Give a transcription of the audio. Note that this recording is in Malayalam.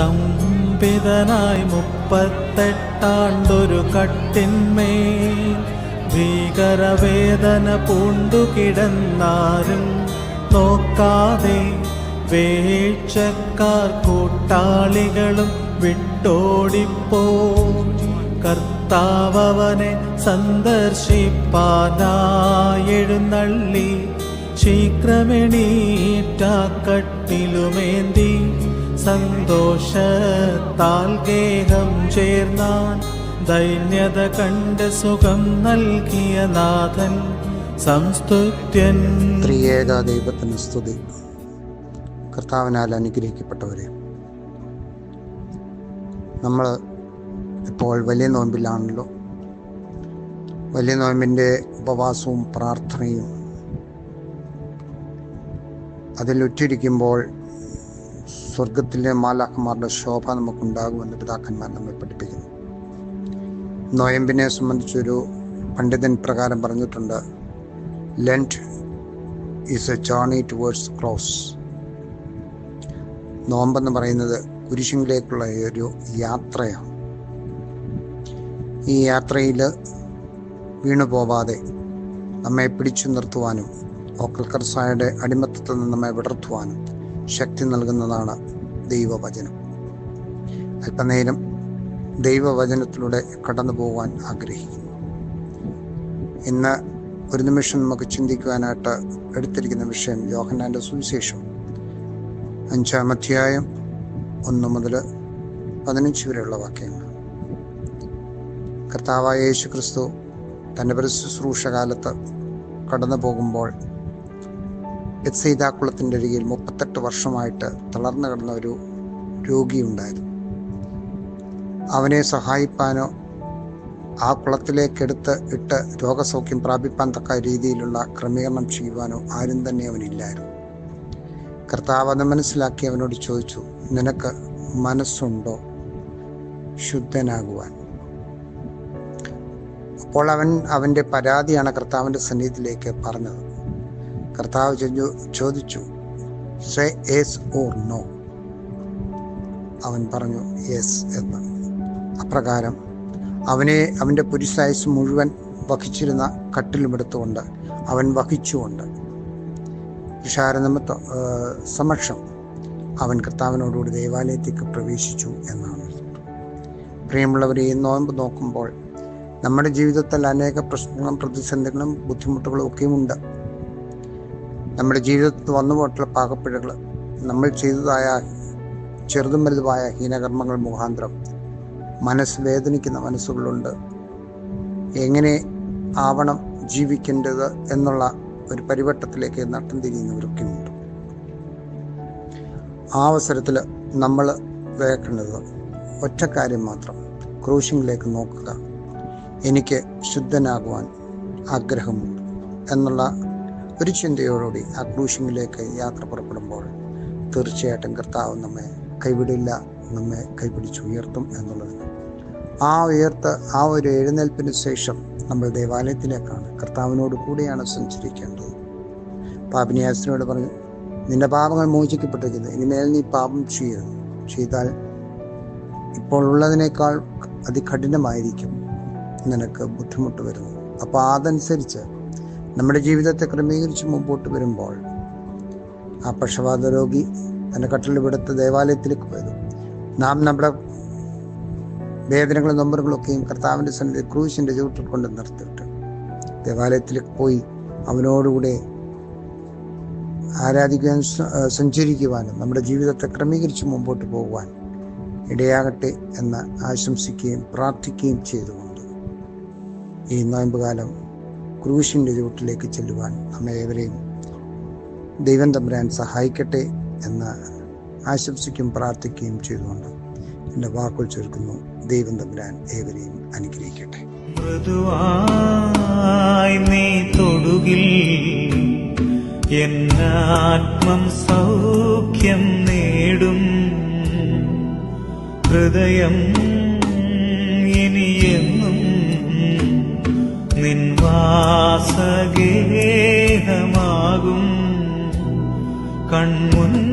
സ്തംഭിതനായി മുപ്പത്തെട്ടാണ്ടൊരു കട്ടിന്മേൽ ഭീകരവേദന പൂണ്ടുകിടന്നാരും നോക്കാതെ വേഴ്ചക്കാർ കൂട്ടാളികളും വിട്ടോടിപ്പോ. കർത്താവനെ സന്ദർശിപ്പാനായെഴുന്നള്ളി ശീഘ്രമെണീറ്റാക്കട്ടിലുമേന്തി സന്തോഷത്താൽ ഗേഹം ചേർന്നാൻ ദൈന്യത കണ്ട് സുഖം നൽകിയ നാഥൻ സംസ്തുത്യൻ. ത്രിയേക ദൈവത്തിന് സ്തുതി. കർത്താവിനാൽ അനുഗ്രഹിക്കപ്പെട്ടവരെ നമ്മൾ ഇപ്പോൾ വലിയ നോമ്പിലാണല്ലോ. വലിയ നോമ്പിന്റെ ഉപവാസവും പ്രാർത്ഥനയും അതിലുറ്റിരിക്കുമ്പോൾ സ്വർഗത്തിലെ മാലാഖമാരുടെ ശോഭ നമുക്കുണ്ടാകുമെന്ന് പിതാക്കന്മാർ നമ്മെ പഠിപ്പിക്കുന്നു. നോയമ്പിനെ സംബന്ധിച്ചൊരു പണ്ഡിതൻ പ്രകാരം പറഞ്ഞിട്ടുണ്ട് Lent is a journey towards cross നോമ്പെന്ന് പറയുന്നത് കുരിശിങ്കിലേക്കുള്ള ഒരു യാത്രയാണ്. ഈ യാത്രയിൽ വീണു പോവാതെ നമ്മെ പിടിച്ചു നിർത്തുവാനും ഓക്കൽക്കർസായുടെ അടിമത്തത്തിൽ നിന്ന് നമ്മെ വിടർത്തുവാനും ശക്തി നൽകുന്നതാണ് ദൈവവചനം. അല്പനേരം ദൈവവചനത്തിലൂടെ കടന്നു പോകാൻ ആഗ്രഹിക്കുന്നു. ഇന്ന് ഒരു നിമിഷം നമുക്ക് ചിന്തിക്കുവാനായിട്ട് എടുത്തിരിക്കുന്ന വിഷയം യോഹന്നാന്റെ സുവിശേഷം. അഞ്ചാം അധ്യായം ഒന്ന് മുതൽ പതിനഞ്ച് വരെയുള്ള വാക്യങ്ങൾ. കർത്താവായ യേശു ക്രിസ്തു തന്റെ പരിശുശ്രൂഷ കാലത്ത് കടന്നു പോകുമ്പോൾ ബെത്സൈദാക്കുളത്തിന്റെ അരികിൽ മുപ്പത്തെട്ട് വർഷമായിട്ട് തളർന്നു കിടന്ന ഒരു രോഗിയുണ്ടായിരുന്നു. അവനെ സഹായിപ്പാനോ ആ കുളത്തിലേക്കെടുത്ത് ഇട്ട് രോഗസൗഖ്യം പ്രാപിപ്പാൻ തക്ക രീതിയിലുള്ള ക്രമീകരണം ചെയ്യുവാനോ ആരും തന്നെ അവനില്ലായിരുന്നു. കർത്താവ് അത് മനസ്സിലാക്കി അവനോട് ചോദിച്ചു നിനക്ക് മനസ്സുണ്ടോ ശുദ്ധനാകുവാൻ? അപ്പോൾ അവൻ അവന്റെ പരാതിയാണ് കർത്താവിന്റെ സന്നിധിയിലേക്ക് പറഞ്ഞത്. കർത്താവ് ചോദിച്ചു സേ എസ് ഓർ നോ? അവൻ പറഞ്ഞു യെസ് എന്ന്. അപ്രകാരം അവനെ അവന്റെ പുരുഷായുസ് മുഴുവൻ വഹിച്ചിരുന്ന കട്ടിലുമെടുത്തുകൊണ്ട് അവൻ വഹിച്ചുകൊണ്ട് വിഷാരനിമിത്ത സമക്ഷം അവൻ കർത്താവിനോടുകൂടി ദേവാലയത്തേക്ക് പ്രവേശിച്ചു എന്നാണ്. പ്രിയമുള്ളവരെ ഈ നോമ്പ് നോക്കുമ്പോൾ നമ്മുടെ ജീവിതത്തിൽ അനേക പ്രശ്നങ്ങളും പ്രതിസന്ധികളും ബുദ്ധിമുട്ടുകളും ഒക്കെയും ഉണ്ട് നമ്മുടെ ജീവിതത്തിൽ വന്നുപോയിട്ടുള്ള പാകപ്പിഴകൾ നമ്മൾ ചെയ്തതായ ചെറുതും വലുതുമായ ഹീനകർമ്മങ്ങൾ മുഖാന്തരം മനസ്സ് വേദനിക്കുന്ന മനസ്സുകളുണ്ട്. എങ്ങനെ ആവണം ജീവിക്കേണ്ടത് എന്നുള്ള ഒരു പരിവട്ടത്തിലേക്ക് നട്ടം തിരിയുന്നവരൊക്കെയുണ്ട് ആ അവസരത്തിൽ നമ്മൾ വേക്കേണ്ടത് ഒറ്റ കാര്യം മാത്രം ക്രൂശിങ്ങിലേക്ക് നോക്കുക. എനിക്ക് ശുദ്ധനാകുവാൻ ആഗ്രഹമുണ്ട് എന്നുള്ള ഒരു ചിന്തയോടുകൂടി ആ ക്രൂശിങ്ങിലേക്ക് യാത്ര പുറപ്പെടുമ്പോൾ തീർച്ചയായിട്ടും കർത്താവ് നമ്മെ കൈവിടില്ല നമ്മെ കൈപിടിച്ച് ഉയർത്തും എന്നുള്ളത് ആ ഉയർത്ത് ആ ഒരു എഴുന്നേൽപ്പിന് ശേഷം നമ്മൾ ദേവാലയത്തിലേക്കാണ് കർത്താവിനോട് കൂടെയാണ് സഞ്ചരിക്കേണ്ടത്. പാപിനിയാസിനോട് പറഞ്ഞു നിന്റെ പാപങ്ങൾ മോചിക്കപ്പെട്ടിരിക്കുന്നു. ഇനിമേൽ നീ പാപം ചെയ്യരുത്. ചെയ്താൽ ഇപ്പോൾ ഉള്ളതിനേക്കാൾ അതികഠിനമായിരിക്കും നിനക്ക് ബുദ്ധിമുട്ട് വരുന്നത് അപ്പോൾ അതനുസരിച്ച് നമ്മുടെ ജീവിതത്തെ ക്രമീകരിച്ച് മുമ്പോട്ട് വരുമ്പോൾ ആ പക്ഷപാത രോഗി തന്റെ കട്ടിലെടുത്ത് ദേവാലയത്തിലേക്ക് പോയത് നാം നമ്മുടെ വേദനകളും നൊമ്പറുകളൊക്കെയും കർത്താവിന്റെ സന്നിധി ക്രൂശിന്റെ ചുവട്ടിൽ കൊണ്ട് നിർത്തിയിട്ട് ദേവാലയത്തിലേക്ക് പോയി അവനോടുകൂടെ ആരാധിക്കാൻ സ- ആ, സഞ്ചരിക്കുവാനും നമ്മുടെ ജീവിതത്തെ ക്രമീകരിച്ച് മുമ്പോട്ട് പോകുവാൻ ഇടയാകട്ടെ എന്ന് ആശംസിക്കുകയും പ്രാർത്ഥിക്കുകയും ചെയ്തുകൊണ്ട് ഈ നോയമ്പുകാലം ക്രൂശിന്റെ ചുവട്ടിലേക്ക് ചെല്ലുവാൻ നമ്മെ ഏവരെയും ദൈവം തമ്പുരാൻ സഹായിക്കട്ടെ എന്ന് ആശംസിക്കും പ്രാർത്ഥിക്കുകയും ചെയ്തുകൊണ്ട് എന്റെ വാക്കുകൾ ചുരുക്കുന്നു. ദൈവം തമ്പുരാൻ ഏവരെയും അനുഗ്രഹിക്കട്ടെ. മൃദുവായി നീ സൗഖ്യം നേടും. ഹൃദയം നിൻവാസഗേഹമാകും കൺമുന്നിൽ